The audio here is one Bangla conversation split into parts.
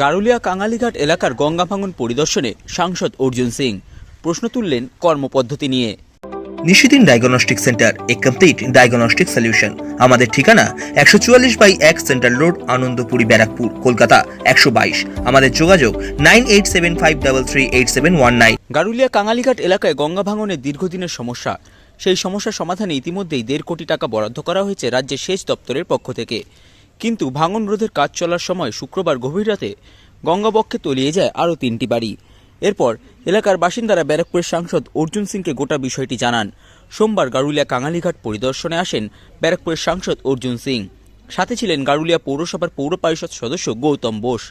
গারুলিয়া কাঙালিঘাট এলাকার গঙ্গা ভাঙন পরিদর্শনে সাংসদ অর্জুন সিং প্রশ্ন তুললেন কর্মপদ্ধতি নিয়ে। নিশিদিন ডায়াগনস্টিক সেন্টার এ কমপ্লিট ডায়াগনস্টিক সলিউশন। আমাদের ঠিকানা একশো চুয়াল্লিশ বাই এক সেন্ট্রাল রোড আনন্দপুরি ব্যারাকপুর কলকাতা একশো বাইশ। আমাদের যোগাযোগ nine eight seven five double three eight seven one nine. Garulia Kangalighat এলাকায় গঙ্গা ভাঙনের দীর্ঘদিনের সমস্যা। সেই সমস্যার সমাধানে ইতিমধ্যেই দেড় কোটি টাকা বরাদ্দ করা হয়েছে রাজ্যের সেচ দপ্তরের পক্ষ থেকে। কিন্তু ভাঙন রোধের কাজ চলার সময় শুক্রবার গভীর রাতে গঙ্গাবক্ষে তলিয়ে যায় আরও তিনটি বাড়ি। এরপর এলাকার বাসিন্দারা ব্যারাকপুরের সাংসদ অর্জুন সিংকে গোটা বিষয়টি জানান। সোমবার গারুলিয়া কাঙালিঘাট পরিদর্শনে আসেন ব্যারাকপুরের সাংসদ অর্জুন সিং। সাথে ছিলেন গারুলিয়া পৌরসভার পৌর পরিষদ সদস্য গৌতম বোস।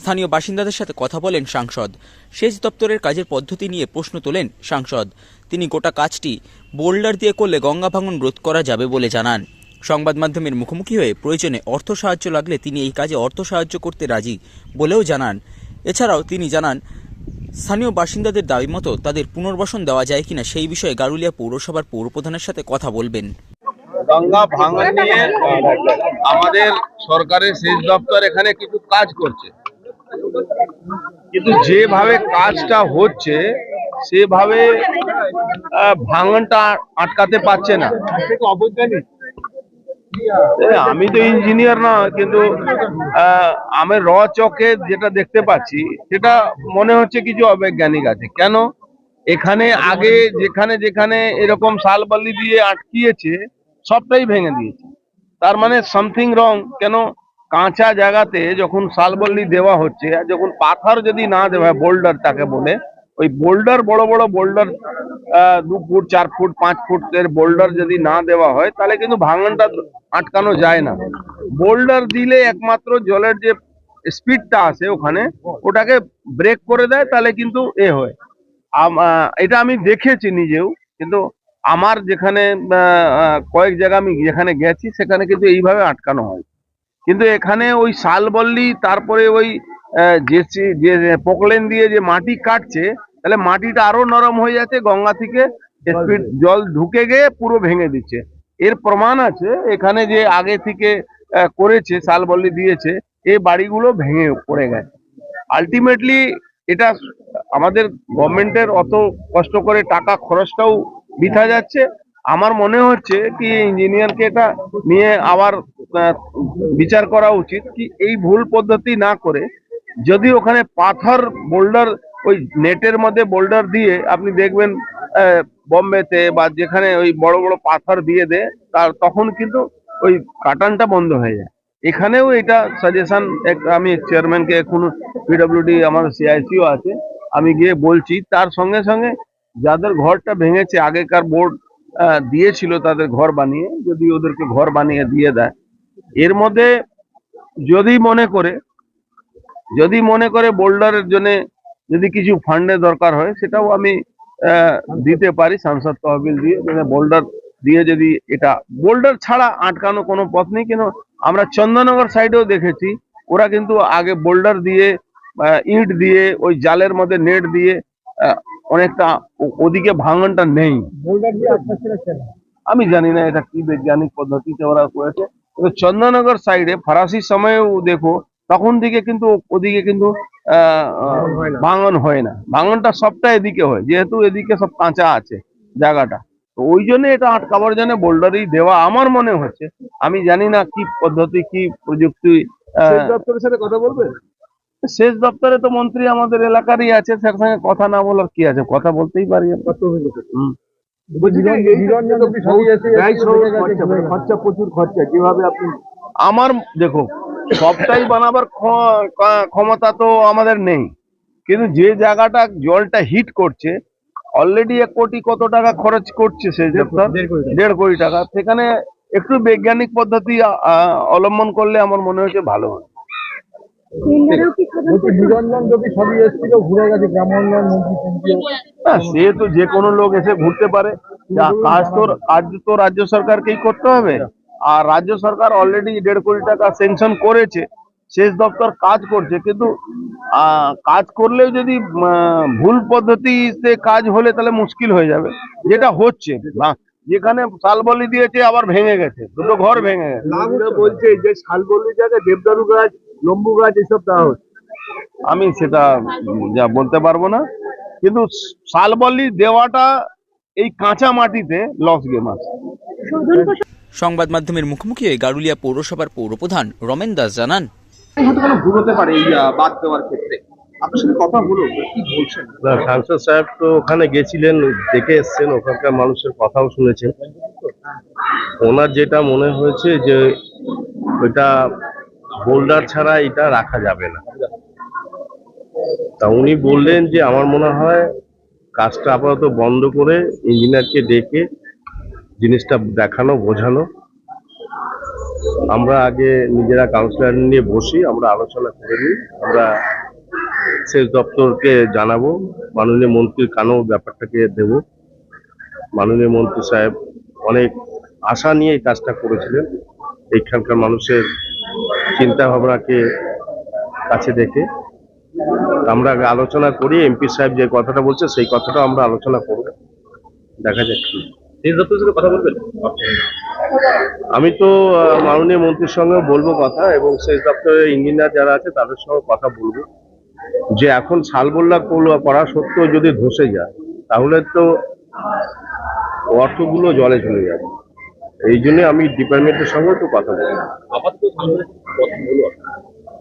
স্থানীয় বাসিন্দাদের সাথে কথা বলেন সাংসদ। সেচ দপ্তরের কাজের পদ্ধতি নিয়ে প্রশ্ন তোলেন সাংসদ। তিনি গোটা কাজটি বোল্ডার দিয়ে করলে গঙ্গা ভাঙন রোধ করা যাবে বলে জানান। সংবাদ মাধ্যমের মুখোমুখি হয়ে প্রয়োজনে অর্থ সাহায্য লাগলে তিনি এই কাজে অর্থ সাহায্য করতে রাজি বলেও জানান। এছাড়াও তিনি জানান স্থানীয় বাসিন্দাদের দাবি মতো তাদের পুনর্বাসন দেওয়া যায় কিনা সেই বিষয়ে গারুলিয়া পৌরসভার পৌরপ্রধানের সাথে কথা বলবেন। গঙ্গা ভাঙন নিয়ে আমাদের সরকারের সেচ দপ্তর এখানে কিছু কাজ করছে। কিন্তু যেভাবে কাজটা হচ্ছে সেভাবে ভাঙনটা আটকাতে পারছে না। এ, আমি তো ইঞ্জিনিয়ার না, কিন্তু আমি র চোখে যেটা দেখতে পাচ্ছি, সেটা মনে হচ্ছে কিছু অবৈজ্ঞানিক আছে। কেন? এখানে আগে যেখানে যেখানে এরকম শালবাল্লি দিয়ে আটকিয়েছে, সবটাই ভেঙে দিয়েছে। তার মানে সামথিং রং কেন? কাঁচা জায়গাতে যখন শালবল্লি দেওয়া হচ্ছে, আর যখন পাথর যদি না দেওয়া হয় বোল্ডার তাকে বলে ওই বোল্ডার বড় বড় বোল্ডার দু ফুট, চার ফুট, পাঁচ ফুটের বোল্ডার যদি না দেওয়া হয়, তাহলে কিন্তু ভাঙনটা আটকানো যায় না। বোল্ডার দিলে একমাত্র জলের যে স্পিডটা আছে ওখানে, ওটাকে ব্রেক করে দেয়, তাহলে কিন্তু এ হয়। এটা আমি দেখেছি নিজেও, কিন্তু আমার যেখানে কয়েক জায়গা আমি যেখানে গেছি, সেখানে কিন্তু এইভাবে আটকানো হয়। কিন্তু এখানে ওই শালবল্লি, তারপরে ওই আহ, যে পোকলেন দিয়ে যে মাটি কাটছে তাহলে মাটিটা আরও নরম হয়ে যাচ্ছে গঙ্গা থেকে স্পিড জল ঢুকে গিয়ে পুরো ভেঙে দিচ্ছে। এর প্রমাণ আছে এখানে যে আগে থেকে করেছে শালবল্লি দিয়েছে এই বাড়িগুলো ভেঙে পড়ে গেছে। আলটিমেটলি এটা আমাদের গভর্নমেন্টের অত কষ্ট করে টাকা খরচটাও বিথা যাচ্ছে। আমার মনে হচ্ছে কি ইঞ্জিনিয়ারকে এটা নিয়ে আবার বিচার করা উচিত কি এই ভুল পদ্ধতি না করে যদি ওখানে পাথর, বোল্ডার, ওই নেটের মধ্যে বোল্ডার দিয়ে আপনি দেখবেন বোম্বেতে বা যেখানে ওই বড় বড় পাথর দিয়ে দেয়, তার তখন কিন্তু ওই কাটানটা বন্ধ হয়ে যায়। এখানেও এটা সাজেশন আমি চেয়ারম্যানকে এখন পিডব্লিউডি আমার সিআইসিও আছে, আমি গিয়ে বলছি, তার সঙ্গে সঙ্গে যাদের ঘরটা ভেঙেছে, আগেকার বোর্ড দিয়েছিল তাদের ঘর বানিয়ে, যদি ওদেরকে ঘর বানিয়ে দিয়ে দেয়, এর মধ্যে যদি মনে করে যদি মনে করে বোল্ডারের জন্য যদি কিছু ফান্ডের দরকার হয় সেটাও আমি দিতে পারি সাংসদ তহবিল দিয়ে মানে বোল্ডার দিয়ে যদি এটা বোল্ডার ছাড়া আটকানো কোনো পথ নেই কিন্তু আমরা চন্দননগর সাইডেও দেখেছি ওরা কিন্তু আগে বোল্ডার দিয়ে ইট দিয়ে ওই জালের মধ্যে নেট দিয়ে অনেকটা ওদিকে ভাঙনটা নেই। আমি জানি না এটা কি বৈজ্ঞানিক পদ্ধতিতে ওরা করেছে চন্দননগর সাইডে ফরাসির সময়েও দেখো তখন দিকে কিন্তু ওদিকে কিন্তু ভাঙন হয় না। ভাঙনটা সবটা এদিকে হয় যেহেতু এদিকে সব কাঁচা আছে জায়গাটা। তো ওই জন্য এটা আটকাবার জন্য বোল্ডারই দেওয়া আমার মনে হচ্ছে। আমি জানি না কি পদ্ধতি কি প্রযুক্তি দপ্তরের সাথে কথা বলবে? সেচ দপ্তরে তো মন্ত্রী আমাদের এলাকারই আছে তার সঙ্গে কথা না বলার কি আছে? কথা বলতেই পারি খরচা প্রচুর খরচা কীভাবে আপনি আমার দেখো সবটাই বানাবার ক্ষমতা তো আমাদের নেই। কিন্তু যে জায়গাটা জলটা হিট করছে অলরেডি এক কোটি কত টাকা খরচ করছে সেই দপ্তর দেড় কোটি টাকা। সেখানে একটু বৈজ্ঞানিক পদ্ধতি অবলম্বন করলে আমার মনে হচ্ছে ভালো হয়। সে তো যে কোনো লোক এসে ঘুরতে পারে। যা কাজ তো কাজ তো রাজ্য সরকারকেই করতে হবে। আর রাজ্য সরকার অলরেডি দেড় কোটি টাকা স্যাংশন করেছে সেচ দপ্তর কাজ করছে কিন্তু কাজ করলেও যদি ভুল পদ্ধতিতে কাজ হলে তাহলে মুশকিল হয়ে যাবে। যেটা হচ্ছে যেখানে শালবলি দিয়েছে আবার ভেঙে গেছে দুটো ঘর ভেঙে গেছে। বলছে যে শালবল্লির জায়গায় দেবদারু গাছ লম্বু গাছ এসব দেওয়া হচ্ছে। আমি সেটা যা বলতে পারব না কিন্তু শালবলি দেওয়াটা এই কাঁচা মাটিতে লস গেম আছে। সংবাদ মাধ্যমের মুখোমুখি হয়ে গারুলিয়া পৌরসভার পৌরপ্রধান রমেন দাস জানান হয়তো কোনো ভুল হতে পারে এই বাদ দেওয়ার ক্ষেত্রে। আপনার সাথে কথা হলো কি বলছেন? না সাংসদ সাহেব তো ওখানে গেছিলেন দেখে এসছেন ওখানকার মানুষের কথাও শুনেছেন। ওনার যেটা মনে হয়েছে যে ওইটা বোল্ডার ছাড়া এটা রাখা যাবে না। তা উনি বললেন যে আমার মনে হয় কাজটা আপাতত বন্ধ করে ইঞ্জিনিয়ারকে ডেকে জিনিসটা দেখানো, বোঝানো। আমরা আগে নিজেরা কাউন্সিলর নিয়ে বসি, আমরা আলোচনা করে নিই, আমরা সেচ দপ্তরকে জানাব, মাননীয় মন্ত্রীর কানেও ব্যাপারটাকে দেব। মাননীয় মন্ত্রী সাহেব অনেক আশা নিয়ে এই কাজটা করেছিলেন। এইখানকার মানুষের চিন্তা ভাবনাকে কাছে দেখে আমরা আলোচনা করি এমপি সাহেব যে কথাটা বলছে সেই কথাটা আমরা আলোচনা করব। দেখা যাক কি। কথা বলবেন? আমি তো মাননীয় মন্ত্রীর সঙ্গে বলব কথা এবং সেচ দপ্তরের ইঞ্জিনিয়ার যারা আছে তাদের সঙ্গে কথা বলব। যে এখন করলো- করা সত্ত্বেও যদি ধসে যায় তাহলে তো অর্থগুলো জলে চলে যাবে। এই জন্য আমি ডিপার্টমেন্টের সঙ্গে একটু কথা বলব। আপাতত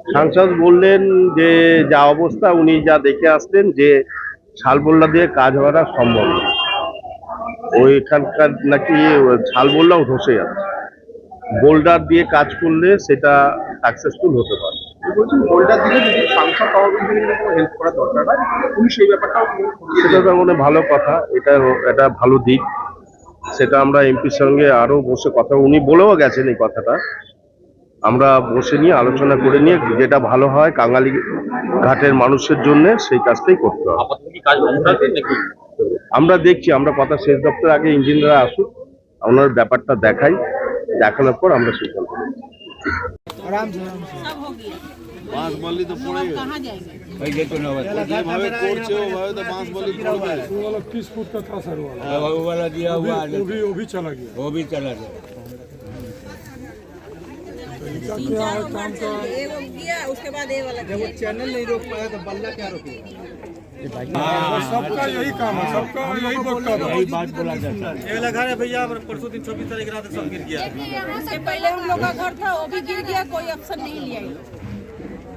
সাংসদ বললেন যে যা অবস্থা উনি যা দেখে আসলেন যে শালবল্লা দিয়ে কাজ হওয়াটা সম্ভব না। ওইখানকার নাকি শালবল্লাও ধসে যাচ্ছে। বোল্ডার দিয়ে কাজ করলে সেটা সাকসেসফুল হতে পারে। সেটা মানে ভালো কথা এটা এটা ভালো দিক। সেটা আমরা এমপির সঙ্গে আরও বসে কথা উনি বলেও গেছেন এই কথাটা। আমরা বসে নিয়ে আলোচনা করে নিয়ে যেটা ভালো হয় কাঙালি ঘাটের মানুষের জন্য সেই কাজটাই করতে হবে আপাতত কি কাজ বন্ধ রাখবেন নাকি আমরা দেখছি আমরা কথা শেষ দপ্তর আগে ইঞ্জিনিয়াররা আসুক ওনার ব্যাপারটা দেখাই দেখানোর পর আমরা সিদ্ধান্ত নেব বাঁশ বললি তো পড়ে যেভাবে করছে ওভাবে তো বাঁশ বললি পড়বে वो वाला तीस फुट का था सर वाला वो वाला दिया हुआ वो भी वो भी चला गया वो भी चला गया तीन चार काम का किया उसके बाद ये वाला जब वो चैनल नहीं रोक पाया तो बल्ला क्या रोकेगा? हाँ, हाँ, सबका यही काम है सबका यही वक्त है। बात बोला जाता है। ये लगा है भैया परसों दिन छब्बीस तारीख रात सब गिर गया पहले हम लोग का घर था वो भी गिर गया कोई ऑप्शन नहीं लिया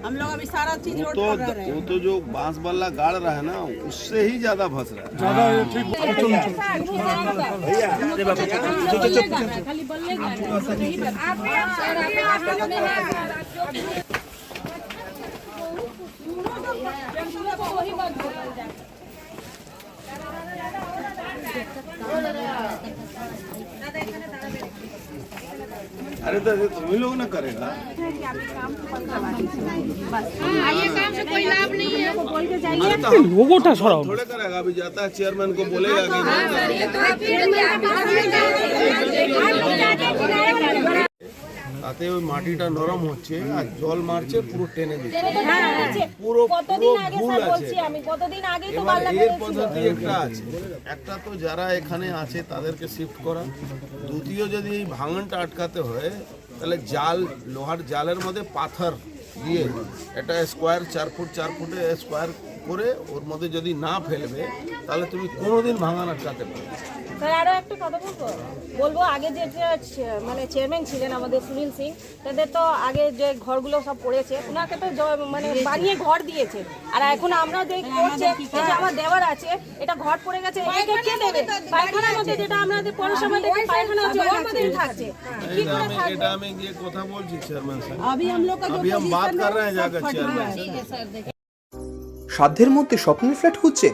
हम लोग अभी सारा चीज़ रोड तो वो तो जो बाँस बल्ला गाड़ रहा है ना उससे ही ज़्यादा फंस रहा है ज़्यादा ये ठीक खाली बल्ले का अरे तो ये तुम ही। लोग ना करेगा थोड़े करेगा अभी जाता है चेयरमैन को बोलेगा कि তাতে ওই মাটিটা নরম হচ্ছে আর জল মারছে পুরো টেনে দিচ্ছে। পুরো পুরো ভুল আছে। এবার এর পদ্ধতি একটা আছে। একটা তো যারা এখানে আছে তাদেরকে শিফট করা। দ্বিতীয় যদি এই ভাঙনটা আটকাতে হয় তাহলে জাল লোহার জালের মধ্যে পাথর দিয়ে এটা স্কোয়ার চার ফুট চার ফুটে স্কোয়ার করে ওর মধ্যে যদি না ফেলবে তাহলে তুমি কোনোদিন ভাঙন আটকাতে পারবে। স্যার আরো একটা কথা বলবো বলবো আগে যে চে- মানে চেয়ারম্যান ছিলেন আমাদের সুনীল সিং তাদের তো আগে যে ঘরগুলো সব পড়েছে ওনাকে তো জ- মানে বানিয়ে ঘর দিয়েছে আর এখন আমরা যে করছে এই যে আমার দেওয়ার আছে এটা ঘর পড়ে গেছে একে কে দেবে পায়খানার মধ্যে যেটা আমাদের পৌরসভা থেকে পায়খানা আছে ওর মধ্যেই থাকছে কি এটা করে আমি থাকবে এটা আমি গিয়ে কথা বলছি চেয়ারম্যান সাহেব अभी हम लोग का जो अभी हम बात position कर है, रहे हैं सब जाकर फट चेयरमैन हुआ से है। সাধ্যের মধ্যে স্বপ্নের ফ্ল্যাট খুঁজছেন